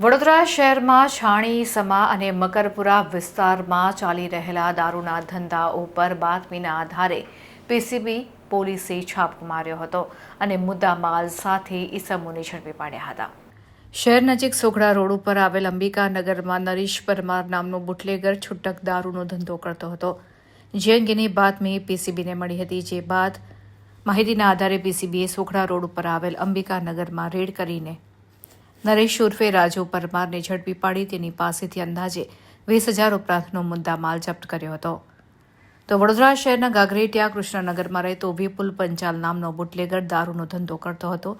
વડોદરા શહેરમાં છાણી, સમા અને મકરપુરા વિસ્તારમાં ચાલી રહેલા દારૂના ધંધા ઉપર બાતમીના આધારે પીસીબી પોલીસે છાપો માર્યો હતો અને મુદ્દામાલ સાથે ઈસમોને ઝડપી પાડ્યા હતા. શહેર નજીક સોગડા રોડ ઉપર આવેલ અંબિકા નગરમાં નરીશ પરમાર નામનો બુટલેગર છૂટક દારૂનો ધંધો કરતો હતો. જે અંગેની બાતમી પીસીબીને મળી હતી, જે બાદ માહિતીના આધારે પીસીબીએ સોગડા રોડ ઉપર આવેલ અંબિકા નગરમાં રેડ કરીને નરેશ ઉર્ફે રાજુ પરમારને ઝડપી પાડી તેની પાસેથી અંદાજે વીસ હજાર ઉપરાંતનો મુદ્દા માલ જપ્ત કર્યો હતો. તો વડોદરા શહેરના ગાગરેટિયા કૃષ્ણનગરમાં રહેતો વિપુલ પંચાલ નામનો બુટલેગર દારૂનો ધંધો કરતો હતો,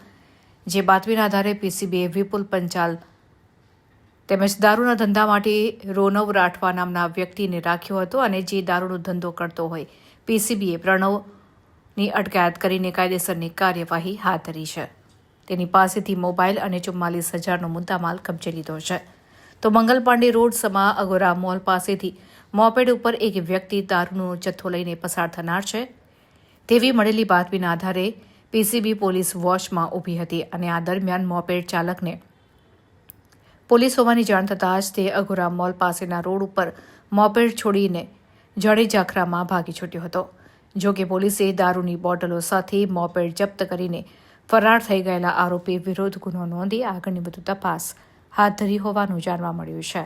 જે બાતમીના આધારે પીસીબીએ વિપુલ પંચાલ તેમજ દારૂના ધંધા માટે રોનવ રાઠવા નામના વ્યક્તિને રાખ્યો હતો અને જે દારૂનો ધંધો કરતો હોય, પીસીબીએ પ્રણવની અટકાયત કરીને કાયદેસરની કાર્યવાહી હાથ ધરી છે. તેની પાસેથી મોબાઈલ અને ચુમ્માલીસ હજારનો મુદ્દામાલ કબજે લીધો છે. તો મંગલ પાંડે રોડ સમા અગોરા મોલ પાસેથી મોપેડ ઉપર એક વ્યક્તિ દારૂનો જથ્થો લઈને પસાર થનાર છે. તેવી મળેલી બાતમીના આધારે પીસીબી પોલીસ વોચમાં ઊભી હતી અને આ દરમિયાન મોપેડ ચાલકને પોલીસ હોવાની જાણ થતાં જ તે અઘોરા મોલ પાસેના રોડ ઉપર મોપેડ છોડીને જડે જાખરામાં ભાગી છૂટ્યો હતો. જોકે પોલીસે દારૂની બોટલો સાથે મોપેડ જપ્ત કરીને ફરાર થઈ ગયેલા આરોપી વિરોધ ગુનો નોંધી આગળની વધુ તપાસ હાથ ધરી હોવાનું જાણવા મળ્યું છે.